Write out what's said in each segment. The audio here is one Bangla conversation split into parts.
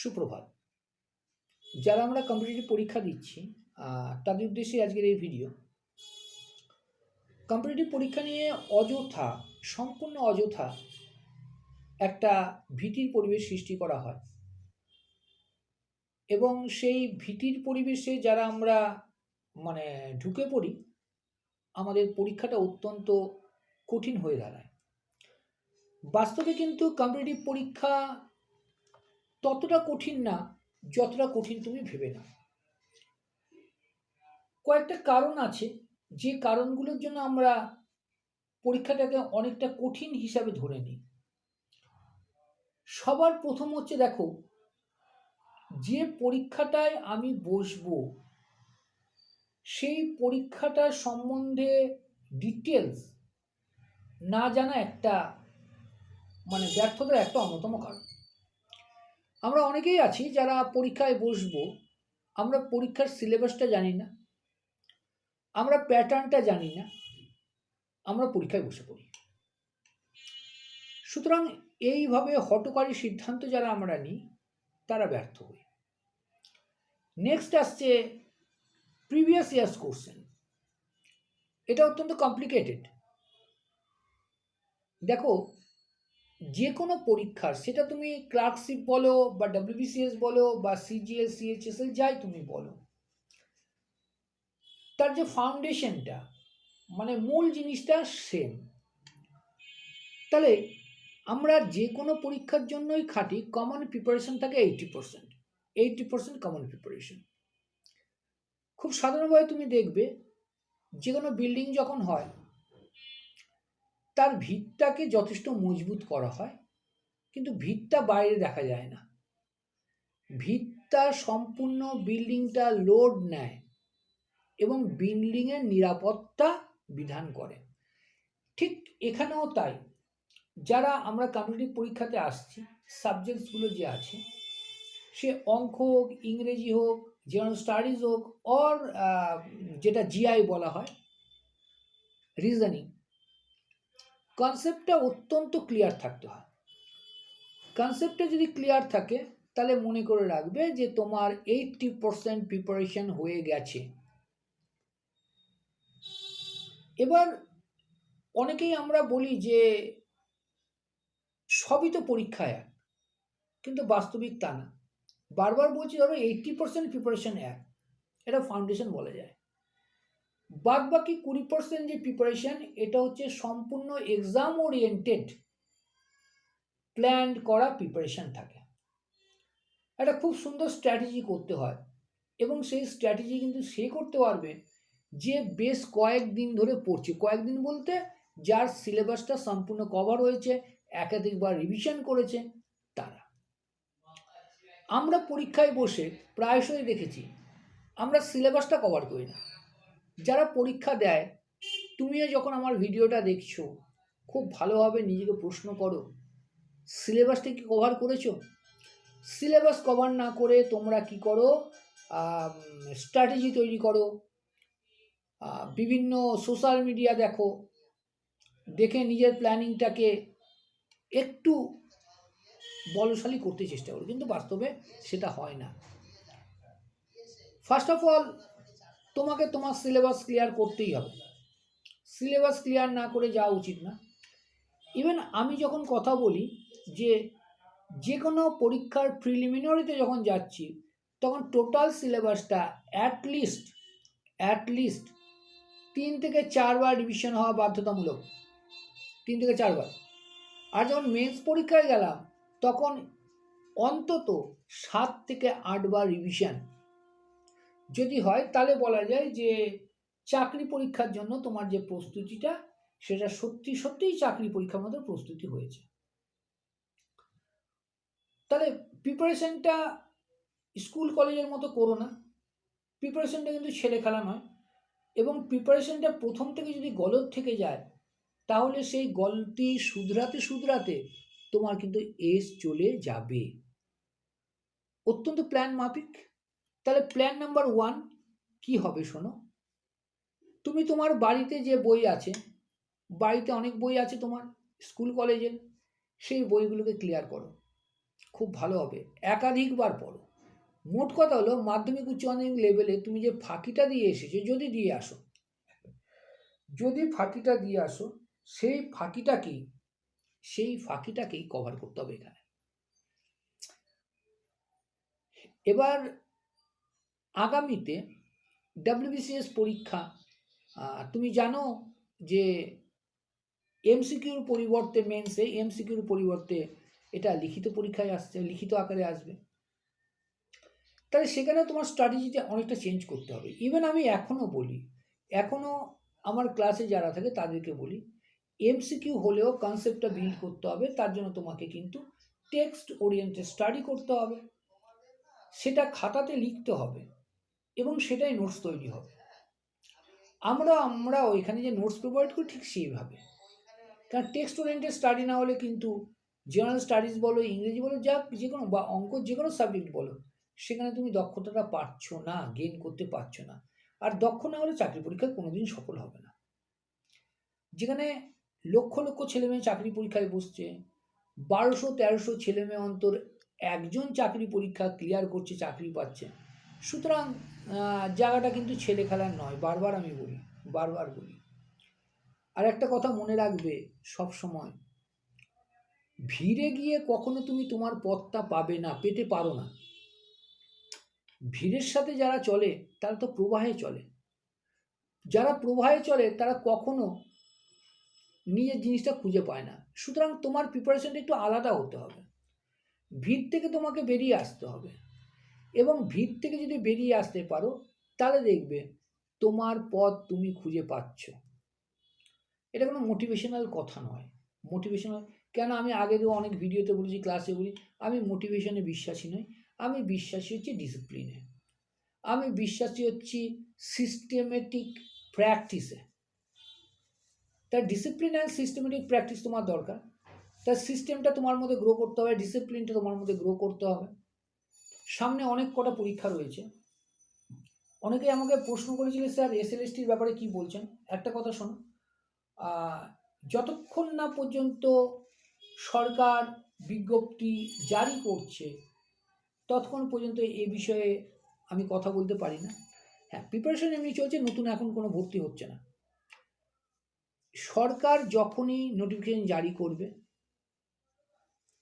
সুপ্রভাত। যারা আমরা কম্পিটিটিভ পরীক্ষা দিচ্ছি তাদের উদ্দেশ্যে আজকের এই ভিডিও কম্পিটিটিভ পরীক্ষা নিয়ে অযথা, সম্পূর্ণ অযথা একটা ভীতির পরিবেশ সৃষ্টি করা হয়। এবং সেই ভীতির পরিবেশে যারা আমরা মানে ঢুকে পড়ি, আমাদের পরীক্ষাটা অত্যন্ত কঠিন হয়ে দাঁড়ায়। বাস্তবে কিন্তু কম্পিটিটিভ পরীক্ষা ততটা কঠিন না, যতটা কঠিন তুমি ভেবে নাও। কয়েকটা কারণ আছে, যে কারণগুলোর জন্য আমরা পরীক্ষাটাকে অনেকটা কঠিন হিসাবে ধরে নিই। সবার প্রথম হচ্ছে দেখো, যে পরীক্ষাটায় আমি বসবো, সেই পরীক্ষাটার সম্বন্ধে ডিটেলস না জানা একটা মানে ব্যর্থতার একটা অন্যতম কারণ। আমরা অনেকেই আছি যারা পরীক্ষায় বসবো, আমরা পরীক্ষার সিলেবাসটা জানি না, আমরা প্যাটার্নটা জানি না, আমরা পরীক্ষায় বসে পড়ি। সুতরাং এইভাবে হটকারী সিদ্ধান্ত যারা আমরা নিই, তারা ব্যর্থ হই। নেক্সট আসছে প্রিভিয়াস ইয়ার্স কোশ্চেন এটা অত্যন্ত কমপ্লিকেটেড দেখো যে কোনো পরীক্ষার, সেটা তুমি ক্লার্কশিপ বলো বা ডাব্লিউবিসিএস বলো বা সিজিএস সিএইচএসএল যাই তুমি বলো, তার যে ফাউন্ডেশনটা মানে মূল জিনিসটা সেম তাহলে আমরা যে কোনো পরীক্ষার জন্যই খাটি কমন প্রিপারেশন থাকে eighty percent eighty percent common preparation খুব সাধারণভাবে তুমি দেখবে যে কোনো বিল্ডিং যখন হয় তার ভিতটাকে যথেষ্ট মজবুত করা হয়, কিন্তু ভিতটা বাইরে দেখা যায় না। ভিতটা সম্পূর্ণ বিল্ডিংটা লোড নেয় এবং বিল্ডিংয়ের নিরাপত্তা বিধান করে। ঠিক এখানেও তাই। যারা আমরা কম্পিটিটিভ পরীক্ষাতে আসছি সাবজেক্টসগুলো যে আছে, সে অঙ্ক হোক, ইংরেজি হোক জেনারেল স্টাডিজ হোক অর যেটা জিআই বলা হয় রিজনিং কনসেপ্টটা অত্যন্ত ক্লিয়ার থাকতে হয়। কনসেপ্টটা যদি ক্লিয়ার থাকে, তাহলে মনে করে রাখবে যে তোমার এইটটি পারসেন্ট প্রিপারেশন হয়ে গেছে। এবার অনেকেই আমরা বলি যে সবই তো পরীক্ষা এক, কিন্তু বাস্তবিক তা না। বারবার বলছি ধরো এইটটি পার্সেন্ট প্রিপারেশন এক, এটা ফাউন্ডেশন বলা যায়। বাদ বাকি কুড়ি পার্সেন্ট যে প্রিপারেশন এটা হচ্ছে সম্পূর্ণ এক্সাম ওরিয়েন্টেড প্ল্যান করা প্রিপারেশন থাকে। একটা খুব সুন্দর স্ট্র্যাটেজি করতে হয় এবং সেই স্ট্র্যাটেজি কিন্তু সে করতে পারবে যে বেশ কয়েকদিন ধরে পড়ছে। কয়েকদিন বলতে যার সিলেবাসটা সম্পূর্ণ কভার হয়েছে, একাধিকবার রিভিশন করেছে তারা। আমরা পরীক্ষায় বসে প্রায়শই দেখেছি, আমরা সিলেবাসটা কভার করি না। যারা পরীক্ষা দেয়, তুমিও যখন আমার ভিডিওটা দেখছ, খুব ভালোভাবে নিজেকে প্রশ্ন করো সিলেবাসটা কি কভার করেছ? সিলেবাস কভার না করে তোমরা কি করো? স্ট্র্যাটেজি তৈরি করো। বিভিন্ন সোশ্যাল মিডিয়া দেখো। দেখে নিজের প্ল্যানিংটাকে একটু বলশালী করতে চেষ্টা করো, কিন্তু বাস্তবে সেটা হয় না। ফার্স্ট অফ অল তোমাকে তোমার সিলেবাস ক্লিয়ার করতেই হবে। সিলেবাস ক্লিয়ার না করে যাওয়া উচিত না। ইভেন আমি যখন কথা বলি যে যে কোনো পরীক্ষার প্রিলিমিনারিতে যখন যাচ্ছি, তখন টোটাল সিলেবাসটা অ্যাটলিস্ট অ্যাটলিস্ট তিন থেকে চারবার রিভিশন হওয়া বাধ্যতামূলক। তিন থেকে চারবার। আর যখন মেন্স পরীক্ষায় গেলাম, তখন অন্তত সাত থেকে আটবার রিভিশন যদি হয়, তাহলে বলা যায় যে চাকরি পরীক্ষার জন্য তোমার যে প্রস্তুতিটা, সেটা সত্যি সত্যিই চাকরি পরীক্ষার মতো প্রস্তুতি হয়েছে। তাহলে প্রিপারেশনটা স্কুল কলেজের মতো করো না। প্রিপারেশনটা কিন্তু ছেলে খেলা নয়। এবং প্রিপারেশনটা প্রথম থেকে যদি গলত থেকে যায়, তাহলে সেই গলতি শুধরাতে শুধরাতে তোমার কিন্তু এস চলে যাবে। অত্যন্ত প্ল্যান মাফিক তাহলে প্ল্যান নাম্বার ওয়ান কি হবে শোনো? তুমি তোমার বাড়িতে যে বই আছে, বাড়িতে অনেক বই আছে তোমার স্কুল কলেজের সেই বইগুলোকে ক্লিয়ার করো। খুব ভালো হবে। একাধিকবার পড়ো। মোট কথা হলো মাধ্যমিক, উচ্চ মাধ্যমিক লেভেলে তুমি যে ফাঁকিটা দিয়ে এসেছ, যদি দিয়ে আসো, যদি ফাঁকিটা দিয়ে আসো, সেই ফাঁকিটাকেই সেই ফাঁকিটাকেই কভার করতে হবে এখানে। এবার আগামীতে ডাব্লিউবিসিএস পরীক্ষা তুমি জানো যে এমসিকিউর পরিবর্তে মেন্সে এমসিকিউর পরিবর্তে এটা লিখিত পরীক্ষায় আসছে, লিখিত আকারে আসবে। তাহলে সেখানে তোমার স্ট্র্যাটেজিটা অনেকটা চেঞ্জ করতে হবে। ইভেন আমি এখনও বলি এখনও আমার ক্লাসে যারা থাকে তাদেরকে বলি এমসিকিউ হলেও কনসেপ্টটা বিল্ড করতে হবে, তার জন্য তোমাকে কিন্তু টেক্সট ওরিয়েন্টেড স্টাডি করতে হবে। সেটা খাতাতে লিখতে হবে। এবং সেটাই নোটস তৈরি হবে। আমরা আমরা ওইখানে যে নোটস প্রোভাইড করি ঠিক সেইভাবে। কারণ টেক্সট ওরিয়েন্টেড স্টাডি না হলে কিন্তু জেনারেল স্টাডিজ বলো, ইংরেজি বলো, যা যে কোনো বা অঙ্ক যে কোনো সাবজেক্ট বলো, সেখানে তুমি দক্ষতাটা পাচ্ছ না গেন করতে পারছ না। আর দক্ষ না হলে চাকরি পরীক্ষায় কোনোদিন সফল হবে না। যেখানে লক্ষ লক্ষ ছেলেমেয়ে চাকরি পরীক্ষায় বসছে, বারোশো তেরোশো ছেলেমেয়ে অন্তর একজন চাকরি পরীক্ষা ক্লিয়ার করছে, চাকরি পাচ্ছে। সুতরাং জায়গাটা কিন্তু ছেলে খেলার নয়, বারবার আমি বলি, বারবার বলি। আর একটা কথা মনে রাখবে সব সময়, ভিড়ে গিয়ে কখনো তুমি তোমার পথটা পাবে না, পেতে পারো না। ভিড়ের সাথে যারা চলে, তারা তো প্রবাহে চলে। যারা প্রবাহে চলে, তারা কখনো নিজের জিনিসটা খুঁজে পায় না। সুতরাং তোমার প্রিপারেশনটা একটু আলাদা হতে হবে। ভিড় থেকে তোমাকে বেরিয়ে আসতে হবে। এবং ভিড় থেকে যদি বেরিয়ে আসতে পারো, তাহলে দেখবে তোমার পথ তুমি খুঁজে পাচ্ছ। এটা কোনো মোটিভেশনাল কথা নয়। মোটিভেশনাল কেন আমি আগেও অনেক ভিডিওতে বলেছি ক্লাসে বলি, আমি মোটিভেশনে বিশ্বাসী নই, আমি বিশ্বাসী হচ্ছি ডিসিপ্লিনে আমি বিশ্বাসী হচ্ছি সিস্টেমেটিক প্র্যাকটিসে তার ডিসিপ্লিন অ্যান্ড সিস্টেমেটিক প্র্যাকটিস তোমার দরকার। তার সিস্টেমটা তোমার মধ্যে গ্রো করতে হবে ডিসিপ্লিনটা তোমার মধ্যে গ্রো করতে হবে। সামনে অনেক কটা পরীক্ষা রয়েছে। অনেকে আমাকে প্রশ্ন করেছিল, স্যার এস এসএলএসটির ব্যাপারে কি বলছেন? একটা কথা শোনো যতক্ষণ না পর্যন্ত সরকার বিজ্ঞপ্তি জারি করছে, ততক্ষণ পর্যন্ত এ বিষয়ে আমি কথা বলতে পারি না। হ্যাঁ প্রিপারেশন এমনি চলছে, নতুন এখন কোনো ভর্তি হচ্ছে না। সরকার যখনই নোটিফিকেশন জারি করবে,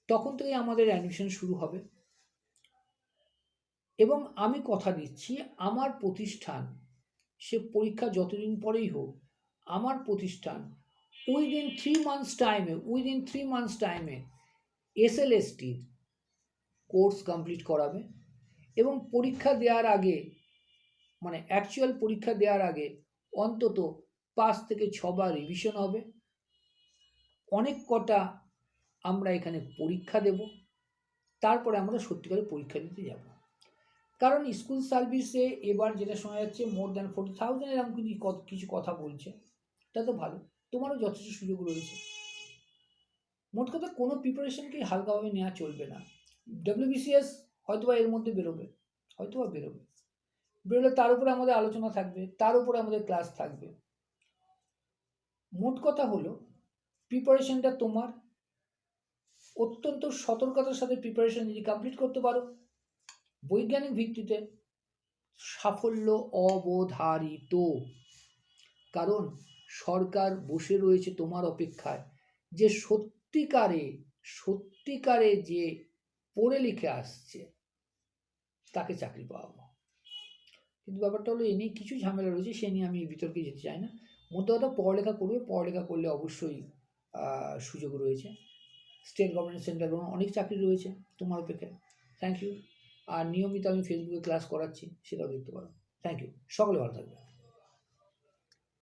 তখন থেকে আমাদের অ্যাডমিশন শুরু হবে। এবং আমি কথা দিচ্ছি আমার প্রতিষ্ঠান, সে পরীক্ষা যতদিন পরেই হোক, আমার প্রতিষ্ঠান উইদিন থ্রি মান্থস টাইমে উইদিন থ্রি মান্থস টাইমে এসএলএসটির কোর্স কমপ্লিট করাবে এবং পরীক্ষা দেওয়ার আগে মানে অ্যাকচুয়াল পরীক্ষা দেওয়ার আগে অন্তত পাঁচ থেকে ছবার রিভিশন হবে। অনেক কটা আমরা এখানে পরীক্ষা দেব, তারপরে আমরা সত্যিকারে পরীক্ষা দিতে যাব। কারণ স্কুল সার্ভিসে এবার যেটা শোনা যাচ্ছে মোর দ্যান ফোর্টি থাউজেন্ড এরকম কিছু ক- কিছু কথা বলছে। তা তো ভালো। তোমারও যথেষ্ট সুযোগ রয়েছে। মোট কথা কোনো প্রিপারেশনকে হালকাভাবে নেওয়া চলবে না। ডব্লিউবিসিএস হয়তোবা এর মধ্যে বেরোবে, হয়তোবা বেরোবে। বেরোলে তার উপরে আমাদের আলোচনা থাকবে, তার উপরে আমাদের ক্লাস থাকবে। মোট কথা হলো প্রিপারেশনটা তোমার। অত্যন্ত সতর্কতার সাথে প্রিপারেশন যদি কমপ্লিট করতে পারো বৈজ্ঞানিক ভিত্তিতে সাফল্য অবধারিত। কারণ সরকার বসে রয়েছে তোমার অপেক্ষায় যে সত্যিকারে সত্যিকারে যে পড়ে লিখে আসছে, তাকে চাকরি পাওয়াবো কিন্তু ব্যাপারটা হলো, এ নিয়ে কিছু ঝামেলা রয়েছে, সে নিয়ে আমি বিতর্কে যেতে চাই না। মধ্যে কথা পড়ালেখা করবে, পড়ালেখা করলে অবশ্যই সুযোগ রয়েছে। স্টেট গভর্নমেন্ট সেন্টার গভর্নমেন্ট অনেক চাকরি রয়েছে তোমার অপেক্ষায়। Thank you. আর নিয়মিত আমি ফেসবুকে ক্লাস করাচ্ছি সেটাও দেখতে পারো থ্যাংক ইউ সকলে ভালো থাকবে